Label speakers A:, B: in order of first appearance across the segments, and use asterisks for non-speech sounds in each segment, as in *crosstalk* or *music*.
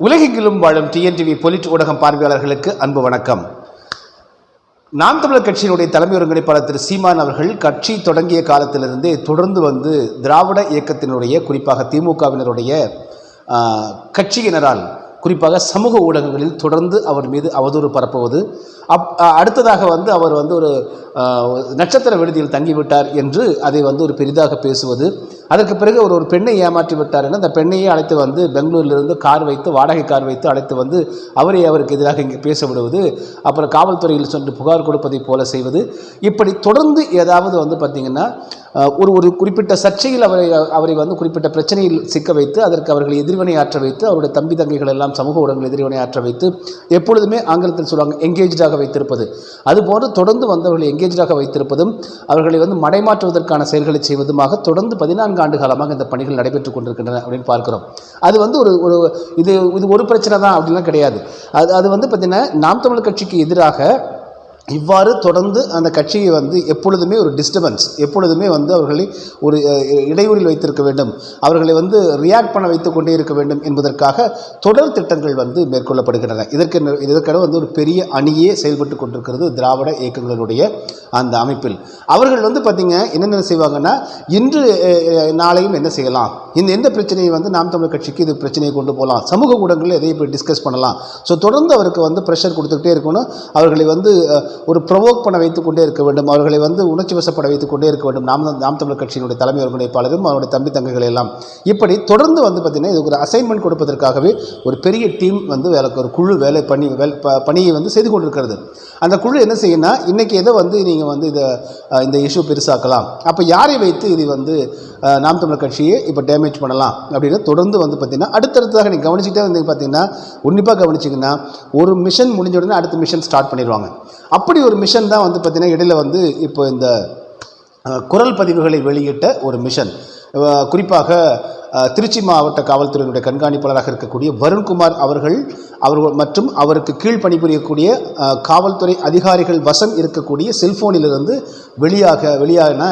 A: உலகெங்கிலும் வாழும் டிஎன்டிவி பொலிட் ஊடகம் பார்வையாளர்களுக்கு அன்பு வணக்கம். நாம் தமிழர் கட்சியினுடைய தலைமை ஒருங்கிணைப்பாளர் திரு சீமான் அவர்கள் கட்சி தொடங்கிய காலத்திலிருந்தே தொடர்ந்து வந்து திராவிட இயக்கத்தினுடைய குறிப்பாக திமுகவினருடைய கட்சியினரால் குறிப்பாக சமூக ஊடகங்களில் தொடர்ந்து அவர் மீது அவதூறு பரப்புவது. அப் அடுத்ததாக வந்து அவர் வந்து ஒரு நட்சத்திர விடுதியில் தங்கிவிட்டார் என்று அதை வந்து ஒரு பெரிதாக பேசுவது. அதற்கு பிறகு ஒரு ஒரு பெண்ணை ஏமாற்றி விட்டார் என அந்த பெண்ணையே அழைத்து வந்து பெங்களூரிலிருந்து கார் வைத்து வாடகை கார் வைத்து அழைத்து வந்து அவரே அவருக்கு எதிராக இங்கே பேச விடுவது அப்புறம் காவல்துறையில் சென்று புகார் கொடுப்பதை போல செய்வது. இப்படி தொடர்ந்து ஏதாவது வந்து பார்த்திங்கன்னா ஒரு ஒரு குறிப்பிட்ட சர்ச்சையில் அவரை அவரை வந்து குறிப்பிட்ட பிரச்சனையில் சிக்க வைத்து அதற்கு அவர்களை எதிர்வினை ஆற்ற வைத்து அவருடைய தம்பி தங்கைகள் எல்லாம் சமூக ஊடகங்கள் எதிர்வினை ஆற்ற வைத்து எப்பொழுதுமே ஆங்கிலத்தில் சொல்லுவாங்க எங்கேஜாக வைத்திருப்பது. அதுபோன்று தொடர்ந்து வந்தவர்களை எங்கேஜாக வைத்திருப்பதும் அவர்களை வந்து மடைமாற்றுவதற்கான செயல்களை செய்வதுமாக தொடர்ந்து பதினான்கு ஆண்டு காலமாக இந்த பணிகள் நடைபெற்றுக் கொண்டிருக்கின்றன அப்படின்னு பார்க்கிறோம். அது வந்து ஒரு ஒரு இது இது ஒரு பிரச்சனை தான் அப்படின்லாம் கிடையாது. அது அது வந்து பார்த்திங்கன்னா நாம் தமிழ் கட்சிக்கு எதிராக இவ்வாறு தொடர்ந்து அந்த கட்சியை வந்து எப்பொழுதுமே ஒரு டிஸ்டர்பன்ஸ் எப்பொழுதுமே வந்து அவர்களை ஒரு இடையூறில் வைத்திருக்க வேண்டும். அவர்களை வந்து ரியாக்ட் பண்ண வைத்து கொண்டே இருக்க வேண்டும் என்பதற்காக தொடர் திட்டங்கள் வந்து மேற்கொள்ளப்படுகின்றன. இதற்கு இதற்கென வந்து ஒரு பெரிய அணியே செயல்பட்டு கொண்டிருக்கிறது திராவிட இயக்கங்களுடைய அந்த அமைப்பில். அவர்கள் வந்து பார்த்திங்க என்னென்ன செய்வாங்கன்னா இன்று நாளையும் என்ன செய்யலாம்? இந்த எந்த பிரச்சனையை வந்து நாம் தமிழர் கட்சிக்கு இது பிரச்சனையை கொண்டு போகலாம். சமூக ஊடகங்களில் எதையும் போய் டிஸ்கஸ் பண்ணலாம். ஸோ தொடர்ந்து அவருக்கு வந்து ப்ரெஷர் கொடுத்துக்கிட்டே இருக்கணும். அவர்களை வந்து ஒரு ப்ரொவோக் பண்ண வைத்துக் கொண்டே இருக்க வேண்டும். அவர்களை வந்து உணர்ச்சி வசப்பட வைத்துக் கொண்டே இருக்க வேண்டும். நாம் நாம் தமிழர் கட்சியினுடைய தலைமை ஒருங்கிணைப்பாளரும் அவருடைய தம்பி தங்கைகள் எல்லாம். இப்படி தொடர்ந்து வந்து பார்த்திங்கன்னா இதுக்கு ஒரு அசைன்மெண்ட் கொடுப்பதற்காகவே ஒரு பெரிய டீம் வந்து வேலைக்கு ஒரு குழு வேலை பண்ணி வேலை ப- பணியை வந்து செய்து கொண்டிருக்கிறது. அந்த குழு என்ன செய்யும்னா இன்றைக்கி எதை வந்து நீங்கள் வந்து இதை இந்த இஷ்யூ பெருசாக்கலாம். அப்போ யாரை வைத்து இது வந்து நாம் தமிழர் கட்சியை இப்போ டேமேஜ் பண்ணலாம் அப்படின்னு தொடர்ந்து வந்து பார்த்திங்கன்னா அடுத்தடுத்ததாக நீங்கள் கவனிச்சுட்டே வந்து பார்த்தீங்கன்னா உன்னிப்பாக கவனிச்சிங்கன்னா ஒரு மிஷன் முடிஞ்ச உடனே அடுத்த மிஷன் ஸ்டார்ட் பண்ணிடுவாங்க. அப்படி ஒரு மிஷன் தான் வந்து பார்த்திங்கன்னா இடையில வந்து இப்போ இந்த குரல் பதிவுகளை வெளியிட்ட ஒரு மிஷன் குறிப்பாக திருச்சி மாவட்ட காவல்துறையினுடைய கண்காணிப்பாளராக இருக்கக்கூடிய வருண்குமார் அவர்கள் அவர்கள் மற்றும் அவருக்கு கீழ் பணிபுரியக்கூடிய காவல்துறை அதிகாரிகள் வசம் இருக்கக்கூடிய செல்போனிலிருந்து வெளியாக வெளியான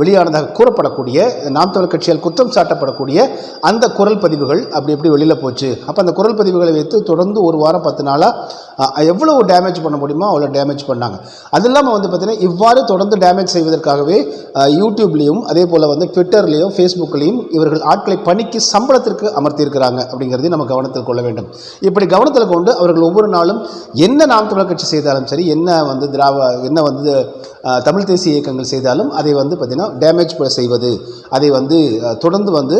A: வெளியானதாக கூறப்படக்கூடிய நாம் தமிழ் கட்சியால் குற்றம் சாட்டப்படக்கூடிய அந்த குரல் பதிவுகள் அப்படி எப்படி வெளியில் போச்சு. அப்போ அந்த குரல் பதிவுகளை வைத்து தொடர்ந்து ஒரு வாரம் பத்து நாளாக எவ்வளவு டேமேஜ் பண்ண முடியுமோ அவ்வளோ டேமேஜ் பண்ணாங்க. அது இல்லாமல் வந்து பார்த்திங்கன்னா இவ்வாறு தொடர்ந்து டேமேஜ் செய்வதற்காகவே யூடியூப்லேயும் அதே போல் வந்து ட்விட்டர்லேயும் ஃபேஸ்புக்லேயும் இவர்கள் ஆட்களை பணிக்கு சம்பளத்திற்கு அமர்த்தியிருக்கிறாங்க அப்படிங்கிறதையும் நம்ம கவனத்தில் கொள்ள வேண்டும். இப்படி கவனத்தில் கொண்டு அவர்கள் ஒவ்வொரு நாளும் என்ன நாம் தமிழர் கட்சி செய்தாலும் சரி என்ன வந்து திராவ என்ன வந்து தமிழ் தேசிய இயக்கங்கள் செய்தாலும் அதை வந்து பார்த்திங்கன்னா டேமேஜ் செய்வது அதை வந்து தொடர்ந்து வந்து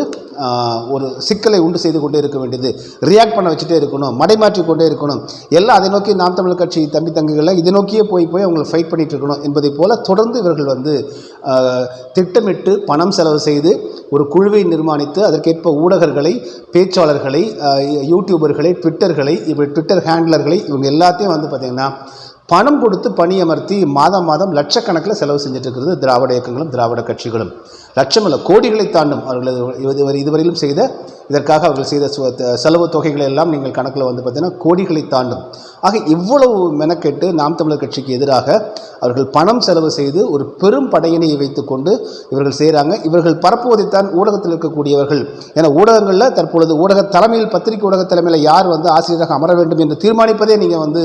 A: ஒரு சிக்கலை உண்டு செய்து கொண்டே இருக்க வேண்டியது ரியாக்ட் பண்ண வச்சுட்டே இருக்கணும் மடைமாற்றி கொண்டே இருக்கணும் எல்லாம் அதை நோக்கி நாம் தமிழ் கட்சி தம்பி தங்கைகள்லாம் இதை நோக்கியே போய் போய் அவங்களை ஃபைட் பண்ணிகிட்டு இருக்கணும் என்பதை போல் தொடர்ந்து இவர்கள் வந்து திட்டமிட்டு பணம் செலவு செய்து ஒரு குழுவை நிர்மாணித்து அதற்கேற்ப ஊடகர்களை பேச்சாளர்களை யூடியூபர்களை ட்விட்டர்களை இப்படி ட்விட்டர் ஹேண்ட்லர்களை இவங்க எல்லாத்தையும் வந்து பார்த்திங்கன்னா பணம் கொடுத்து பணியமர்த்தி மாதம் மாதம் லட்சக்கணக்கில் செலவு செஞ்சுட்டு இருக்கிறது திராவிட இயக்கங்களும் திராவிட கட்சிகளும். லட்சம் இல்ல கோடிகளை தாண்டும் அவர்கள் இதுவரை இதுவரையிலும் செய்த இதற்காக அவர்கள் செய்த சு- செலவு தொகைகளை எல்லாம் நீங்கள் கணக்கில் வந்து பார்த்தீங்கன்னா கோடிகளை தாண்டும். ஆக இவ்வளவு மெனக்கெட்டு நாம் தமிழர் கட்சிக்கு எதிராக அவர்கள் பணம் செலவு செய்து ஒரு பெரும் படையணியை வைத்துக்கொண்டு இவர்கள் செய்கிறாங்க இவர்கள் பரப்புவதைத்தான் ஊடகத்தில் இருக்கக்கூடியவர்கள். ஏன்னா ஊடகங்களில் தற்பொழுது ஊடக தலைமையில் பத்திரிகை ஊடக தலைமையில் யார் வந்து ஆசிரியராக அமர வேண்டும் என்று தீர்மானிப்பதே நீங்கள் வந்து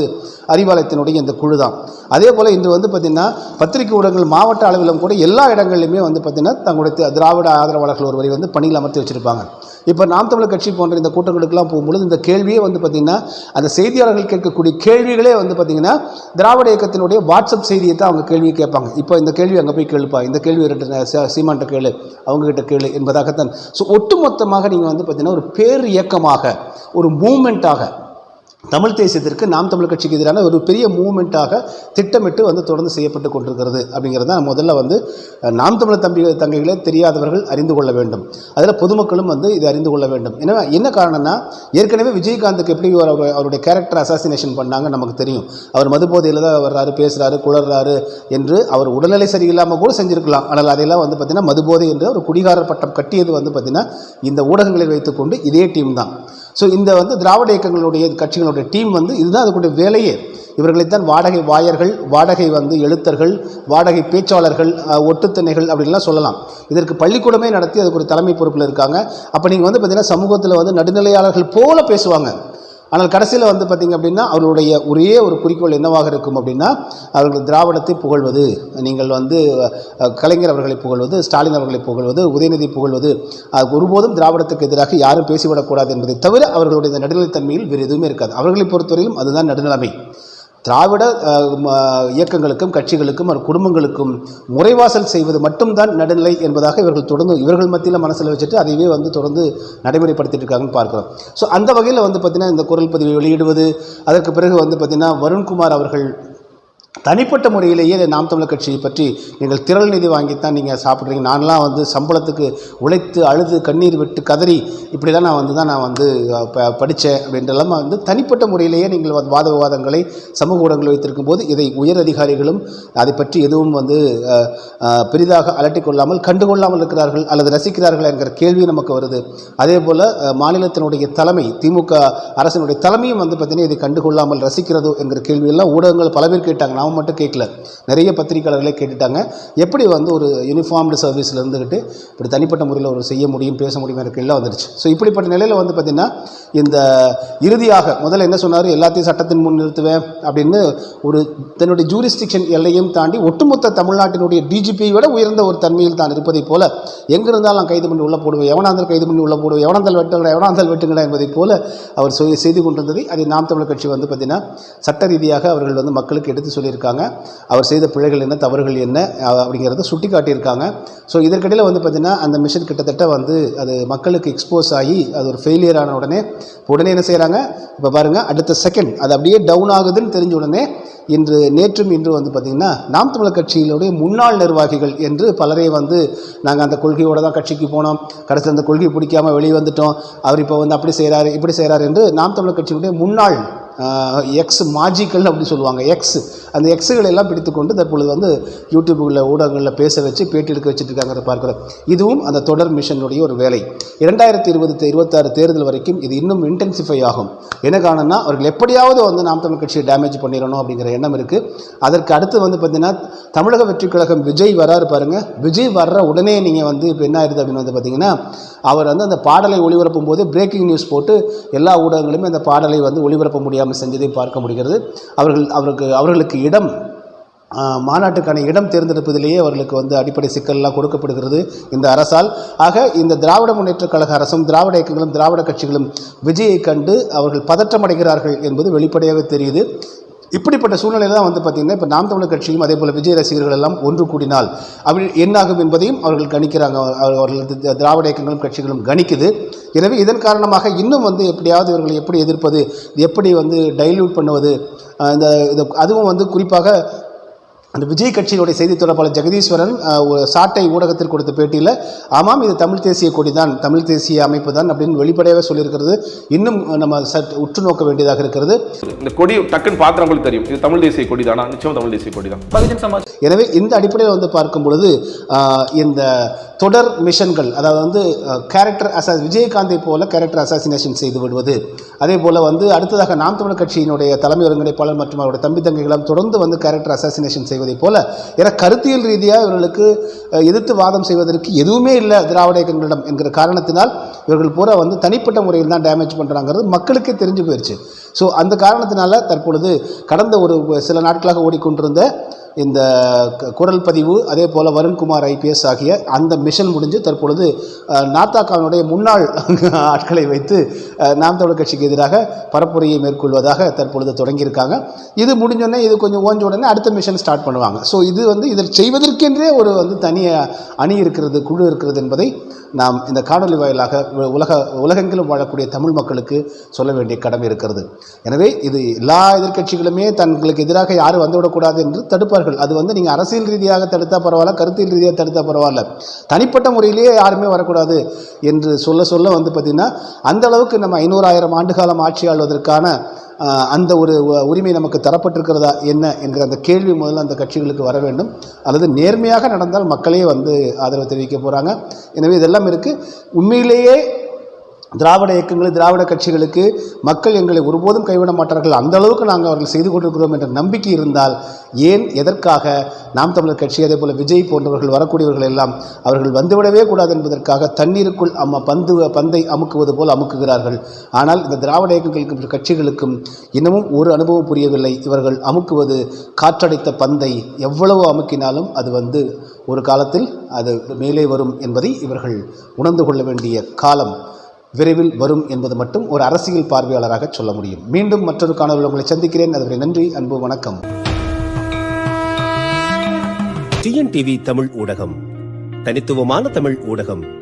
A: அறிவாலயத்தினுடைய இந்த குழு தான் அதே போல் இன்று வந்து பார்த்திங்கன்னா பத்திரிகை ஊடகங்கள் மாவட்ட அளவிலும் கூட எல்லா இடங்களிலுமே வந்து பார்த்திங்கன்னா தங்களுடைய திராவிட ஆதரவாளர்கள் ஒருவரை வந்து பணியில் அமர்த்தி வச்சுருப்பாங்க. இப்போ நாம் தமிழர் கட்சி போன்ற இந்த கூட்டங்களுக்கெல்லாம் போகும்பொழுது இந்த கேள்வியே வந்து பார்த்திங்கன்னா அந்த செய்தியாளர்கள் கேட்கக்கூடிய கேள்விகளே வந்து பார்த்திங்கன்னா திராவிட இயக்கத்தினுடைய வாட்ஸ்அப் செய்தியை தான் அவங்க கேள்வியை கேட்பாங்க. இப்போ இந்த கேள்வி அங்கே போய் கேளுப்பா இந்த கேள்வி ரெண்டு கேளு அவங்ககிட்ட கேளு என்பதாகத்தான். ஸோ ஒட்டுமொத்தமாக நீங்கள் வந்து பார்த்திங்கன்னா ஒரு பேர் இயக்கமாக ஒரு மூமெண்ட்டாக தமிழ் தேசியத்திற்கு நாம் தமிழ் கட்சிக்கு எதிரான ஒரு பெரிய மூவ்மெண்ட்டாக திட்டமிட்டு வந்து தொடர்ந்து செய்யப்பட்டு கொண்டிருக்கிறது அப்படிங்கிறது தான் முதல்ல வந்து நாம் தமிழர் தம்பி தங்கைகளே தெரியாதவர்கள் அறிந்து கொள்ள வேண்டும். அதில் பொதுமக்களும் வந்து இதை அறிந்து கொள்ள வேண்டும். ஏன்னா என்ன காரணம்னா ஏற்கனவே விஜயகாந்துக்கு எப்படி ஒரு அவருடைய கேரக்டர் அசாசினேஷன் பண்ணாங்க நமக்கு தெரியும். அவர் மது போதையில் தான் வர்றாரு பேசுகிறாரு குளர்றாரு என்று அவர் உடல்நிலை சரியில்லாமல் கூட செஞ்சிருக்கலாம். ஆனால் அதையெல்லாம் வந்து பார்த்திங்கன்னா மதுபோதை என்று ஒரு குடிகாரர் பட்டம் கட்டியது வந்து பார்த்திங்கன்னா இந்த ஊடகங்களை வைத்துக்கொண்டு இதே டீம் தான். ஸோ இந்த வந்து திராவிட இயக்கங்களுடைய கட்சிகளுடைய டீம் வந்து இதுதான் அதுக்குடைய வேலையே. இவர்களைத்தான் வாடகை வாயர்கள் வாடகை வந்து எழுத்தர்கள் வாடகை பேச்சாளர்கள் அஹ், ஒட்டுத்தனைகள் அப்படின்லாம் சொல்லலாம். இதற்கு பள்ளிக்கூடமே நடத்தி அதுக்கு ஒரு தலைமை பொறுப்பில் இருக்காங்க. அப்போ நீங்கள் வந்து பார்த்திங்கன்னா சமூகத்தில் வந்து நடுநிலையாளர்கள் போல பேசுவாங்க. ஆனால் கடைசியில் வந்து பார்த்திங்க அப்படின்னா அவர்களுடைய ஒரே ஒரு குறிக்கோள் என்னவாக இருக்கும் அப்படின்னா அவர்கள் திராவிடத்தை புகழ்வது. நீங்கள் வந்து கலைஞர் அவர்களை புகழ்வது ஸ்டாலின் அவர்களை புகழ்வது உதயநிதி புகழ்வது அது ஒருபோதும் திராவிடத்துக்கு எதிராக யாரும் பேசிவிடக்கூடாது என்பதை தவிர அவர்களுடைய நடுநிலைத்தன்மையில் வேறு எதுவுமே இருக்காது. அவர்களை பொறுத்தவரையிலும் அதுதான் நடுநிலைமை. திராவிட இயக்கங்களுக்கும் கட்சிகளுக்கும் அவர் குடும்பங்களுக்கும் முறைவாசல் செய்வது மட்டும்தான் நடுநிலை என்பதாக இவர்கள் தொடர்ந்து இவர்கள் மத்தியில் மனசில் வச்சுட்டு அதையே வந்து தொடர்ந்து நடைமுறைப்படுத்திட்டு இருக்காங்கன்னு பார்க்குறோம். ஸோ அந்த வகையில் வந்து பார்த்திங்கன்னா இந்த குரல் பதிவை வெளியிடுவது அதற்கு பிறகு வந்து பார்த்திங்கன்னா வருண்குமார் அவர்கள் தனிப்பட்ட முறையிலேயே நாம் தமிழர் கட்சியை பற்றி நீங்கள் திரள் நிதி வாங்கித்தான் நீங்கள் சாப்பிட்றீங்க. நான்லாம் வந்து சம்பளத்துக்கு உழைத்து அழுது கண்ணீர் விட்டு கதறி இப்படிலாம் நான் வந்து தான் நான் வந்து ப படித்தேன் அப்படின்றலாம் வந்து தனிப்பட்ட முறையிலேயே நீங்கள் வாத விவாதங்களை சமூக ஊடகங்கள் வைத்திருக்கும் போது இதை உயர் அதிகாரிகளும் அதை பற்றி எதுவும் வந்து பெரிதாக அலட்டிக்கொள்ளாமல் கண்டுகொள்ளாமல் இருக்கிறார்கள் அல்லது ரசிக்கிறார்கள் என்கிற கேள்வி நமக்கு வருது. அதே போல் மாநிலத்தினுடைய தலைமை திமுக அரசினுடைய தலைமையும் வந்து பார்த்தீங்கன்னா இதை கண்டுகொள்ளாமல் ரசிக்கிறதோ என்கிற கேள்வியெல்லாம் ஊடகங்கள் பல பேர் கேட்டாங்க. நான் மட்டும் கேட்கல. நிறைய பத்திரிகையாளர்களே கேட்டுட்டாங்க. எப்படி வந்து ஒரு யூனிஃபார்ம்டு சர்வீஸில் இருந்துக்கிட்டு இப்படி தனிப்பட்ட முறையில் ஒரு செய்ய முடியும் பேச முடியும் எனக்கு எல்லாம் வந்துருச்சு. ஸோ இப்படிப்பட்ட நிலையில் வந்து பார்த்திங்கன்னா இந்த இறுதியாக முதல்ல என்ன சொன்னார்? எல்லாத்தையும் சட்டத்தின் முன் நிறுத்துவேன் அப்படின்னு ஒரு தன்னுடைய ஜூரிஸ்டிக்ஷன் எல்லையும் தாண்டி ஒட்டுமொத்த தமிழ்நாட்டினுடைய டிஜிபியை விட உயர்ந்த ஒரு தன்மையில் தான் இருப்பதைப் போல எங்கே இருந்தாலும் நான் கைது பண்ணி உள்ளே போடுவேன். எவனாந்தால் கைது பண்ணி உள்ளே போடுவேன். எவனாந்தால் வெட்டுங்கடா எவனாந்தால் வெட்டுங்கடா என்பதைப் போல அவர் செய்து கொண்டிருந்ததை அதை நாம் தமிழர் கட்சி வந்து பார்த்திங்கன்னா சட்ட ரீதியாக அவர்கள் வந்து மக்களுக்கு எடுத்து சொல்லி சொல்லியிருக்காங்க. அவர் செய்த பிழைகள் என்ன தவறுகள் என்ன அப்படிங்கிறத சுட்டி காட்டியிருக்காங்க ஸோ இதற்கிடையில் வந்து பார்த்திங்கன்னா அந்த மிஷன் கிட்டத்தட்ட வந்து அது மக்களுக்கு எக்ஸ்போஸ் ஆகி அது ஒரு ஃபெயிலியர் ஆன உடனே உடனே என்ன செய்கிறாங்க இப்போ பாருங்கள் அடுத்த செகண்ட் அது அப்படியே டவுன் ஆகுதுன்னு தெரிஞ்ச உடனே இன்று நேற்றும் இன்று வந்து பார்த்திங்கன்னா நாம் தமிழர் கட்சியினுடைய முன்னாள் நிர்வாகிகள் என்று பலரை வந்து நாங்கள் அந்த கொள்கையோடு தான் கட்சிக்கு போனோம். கடைசி அந்த கொள்கை பிடிக்காம வெளியே வந்துட்டோம். அவர் இப்போ வந்து அப்படி செய்கிறாரு இப்படி செய்கிறார் என்று நாம் தமிழர் கட்சியினுடைய முன்னாள் எக்ஸ் மாஜிக்கல் அப்படின்னு சொல்லுவாங்க. எக்ஸ் அந்த எக்ஸுகளை எல்லாம் பிடித்துக்கொண்டு தற்பொழுது வந்து யூடியூப்புகளில் ஊடகங்களில் பேச வச்சு பேட்டி எடுக்க வச்சுட்டு இருக்காங்கிறத பார்க்குறோம். இதுவும் அந்த தொடர் மிஷனுடைய ஒரு வேலை. இரண்டாயிரத்தி இருபது இருபத்தாறு தேர்தல் வரைக்கும் இது இன்னும் இன்டென்சிஃபை ஆகும். என்ன காரணம்னா அவர்கள் எப்படியாவது வந்து நாம் தமிழ் கட்சியை டேமேஜ் பண்ணிடணும் அப்படிங்கிற எண்ணம் இருக்குது அதற்கு அடுத்து வந்து பார்த்திங்கன்னா தமிழக வெற்றிக் கழகம் விஜய் வராரு பாருங்கள் விஜய் வர்ற உடனே நீங்கள் வந்து இப்போ என்ன ஆயிருது அப்படின்னு வந்து பார்த்தீங்கன்னா அவர் வந்து அந்த பாடலை ஒளிபரப்பும் போது பிரேக்கிங் நியூஸ் போட்டு எல்லா ஊடகங்களுமே அந்த பாடலை வந்து ஒளிபரப்ப முடியாமல் செஞ்சதை பார்க்க முடிகிறது. அவர்கள் அவருக்கு அவர்களுக்கு இடம் மாநாட்டுக்கான இடம் தேர்ந்தெடுப்பதிலேயே அவர்களுக்கு வந்து அடிப்படை சிக்கல்லாம் கொடுக்கப்படுகிறது இந்த அரசால். ஆக இந்த திராவிட முன்னேற்றக் கழக அரசும் திராவிட இயக்கங்களும் திராவிட கட்சிகளும் விஜயை கண்டு அவர்கள் பதற்றமடைகிறார்கள் என்பது வெளிப்படையாகவே தெரியுது. இப்படிப்பட்ட சூழ்நிலையில் தான் வந்து பார்த்திங்கன்னா இப்போ நாம் தமிழர் கட்சியும் அதே போல் விஜய் ரசிகர்கள் எல்லாம் ஒன்று கூடினால் அப்படி என்னாகும் என்பதையும் அவர்கள் கணிக்கிறாங்க. அவர்கள் திராவிட இயக்கங்களும் கட்சிகளும் கணிக்குது. எனவே இதன் காரணமாக இன்னும் வந்து எப்படியாவது இவர்களை எப்படி எதிர்ப்பது எப்படி வந்து டைல்யூட் பண்ணுவது இந்த இது அதுவும் வந்து குறிப்பாக அந்த விஜய் கட்சியினுடைய செய்தி தொடர்பாளர் ஜெகதீஸ்வரன் சாட்டை ஊடகத்தில் கொடுத்த பேட்டியில் ஆமாம் இது தமிழ் தேசிய கொடி தான் தமிழ் தேசிய அமைப்பு தான் அப்படின்னு வெளிப்படையாகவே சொல்லியிருக்கிறது. இன்னும் நம்ம சற்று உற்று நோக்க வேண்டியதாக இருக்கிறது.
B: இந்த கொடி டக்குன்னு பார்த்தவங்களுக்கு தெரியும். இது தமிழ் தேசிய கொடி தானா? நிச்சயம் தமிழ் தேசிய கொடி தான்.
C: பகுஜன் சமாஜ்
A: எனவே இந்த அடிப்படையில் வந்து பார்க்கும் பொழுது இந்த தொடர் மிஷன்கள் அதாவது வந்து கேரக்டர் அசா விஜயகாந்தை போல கேரக்டர் அசாசினேஷன் செய்து விடுவது. அதே போல் வந்து அடுத்ததாக நாம் தமிழர் கட்சியினுடைய தலைமை ஒருங்கிணைப்பாளர் மற்றும் அவருடைய தம்பி தங்கைகளும் தொடர்ந்து வந்து கேரக்டர் அசாசினேஷன் செய்வதைப் போல ஏன்னா கருத்தியல் ரீதியாக இவர்களுக்கு எதிர்த்து வாதம் செய்வதற்கு எதுவுமே இல்லை திராவிட இயக்கங்களிடம் என்கிற காரணத்தினால் இவர்கள் பூரா வந்து தனிப்பட்ட முறையில் தான் டேமேஜ் பண்ணுறாங்கிறது மக்களுக்கே தெரிஞ்சு போயிடுச்சு ஸோ அந்த காரணத்தினால தற்பொழுது கடந்த ஒரு சில நாட்களாக ஓடிக்கொண்டிருந்த இந்த குரல் பதிவு அதே போல் வருண்குமார் ஐபிஎஸ் ஆகிய அந்த மிஷன் முடிஞ்சு தற்பொழுது நாத்தாக்காவினுடைய முன்னாள் *laughs* ஆட்களை வைத்து நாம் தமிழர் கட்சிக்கு எதிராக பரப்புரையை மேற்கொள்வதாக தற்பொழுது தொடங்கியிருக்காங்க. இது முடிஞ்சோடனே இது கொஞ்சம் ஓஞ்ச உடனே அடுத்த மிஷன் ஸ்டார்ட் பண்ணுவாங்க. ஸோ இது வந்து இதில் செய்வதற்கென்றே ஒரு வந்து தனி அணி இருக்கிறது குழு இருக்கிறது என்பதை நாம் இந்த காணொலி வாயிலாக உ- உலக உலகெங்கிலும் வாழக்கூடிய தமிழ் மக்களுக்கு சொல்ல வேண்டிய கடமை இருக்கிறது. எனவே இது எல்லா எதிர்க்கட்சிகளுமே தங்களுக்கு எதிராக யாரும் வந்துவிடக்கூடாது என்று தடுப்பார்கள். அது வந்து நீங்கள் அரசியல் ரீதியாக தடுத்தால் பரவாயில்ல கருத்தியல் ரீதியாக தடுத்தால் பரவாயில்ல. தனிப்பட்ட முறையிலேயே யாருமே வரக்கூடாது என்று சொல்ல சொல்ல வந்து பார்த்திங்கன்னா அந்த அளவுக்கு நம்ம ஐநூறாயிரம் ஆண்டு காலம் ஆட்சி ஆள்வதற்கான அந்த ஒரு உரிமை நமக்கு தரப்பட்டிருக்கிறதா என்ன என்கிற அந்த கேள்வி முதல்ல அந்த கட்சிகளுக்கு வர வேண்டும். அல்லது நேர்மையாக நடந்தால் மக்களே வந்து ஆதரவு தெரிவிக்க போகிறாங்க எனவே இதெல்லாம் இருக்குது உண்மையிலேயே திராவிட இயக்கங்கள் திராவிட கட்சிகளுக்கு மக்கள் எங்களை ஒருபோதும் கைவிட மாட்டார்கள். அந்த அளவுக்கு நாங்கள் அவர்கள் செய்து கொண்டிருக்கிறோம் என்ற நம்பிக்கை இருந்தால் ஏன் எதற்காக நாம் தமிழர் கட்சி அதே போல் விஜய் போன்றவர்கள் வரக்கூடியவர்கள் எல்லாம் அவர்கள் வந்துவிடவே கூடாது என்பதற்காக தண்ணீருக்குள் அம்ம பந்து பந்தை அமுக்குவது போல் அமுக்குகிறார்கள். ஆனால் இந்த திராவிட இயக்கங்களுக்கு கட்சிகளுக்கும் இன்னமும் ஒரு அனுபவம் புரியவில்லை. இவர்கள் அமுக்குவது காற்றடைத்த பந்தை எவ்வளவு அமுக்கினாலும் அது வந்து ஒரு காலத்தில் அது மேலே வரும் என்பதை இவர்கள் உணர்ந்து கொள்ள வேண்டிய காலம். விரைவில் வரும் என்பது மட்டும் ஒரு அரசியல் பார்வையாளராக சொல்ல முடியும். மீண்டும் மற்றொரு காணொலியில் உங்களை சந்திக்கிறேன். அதுவரை நன்றி அன்பு வணக்கம்.
C: டிஎன்டிவி தமிழ் ஊடகம். தனித்துவமான தமிழ் ஊடகம்.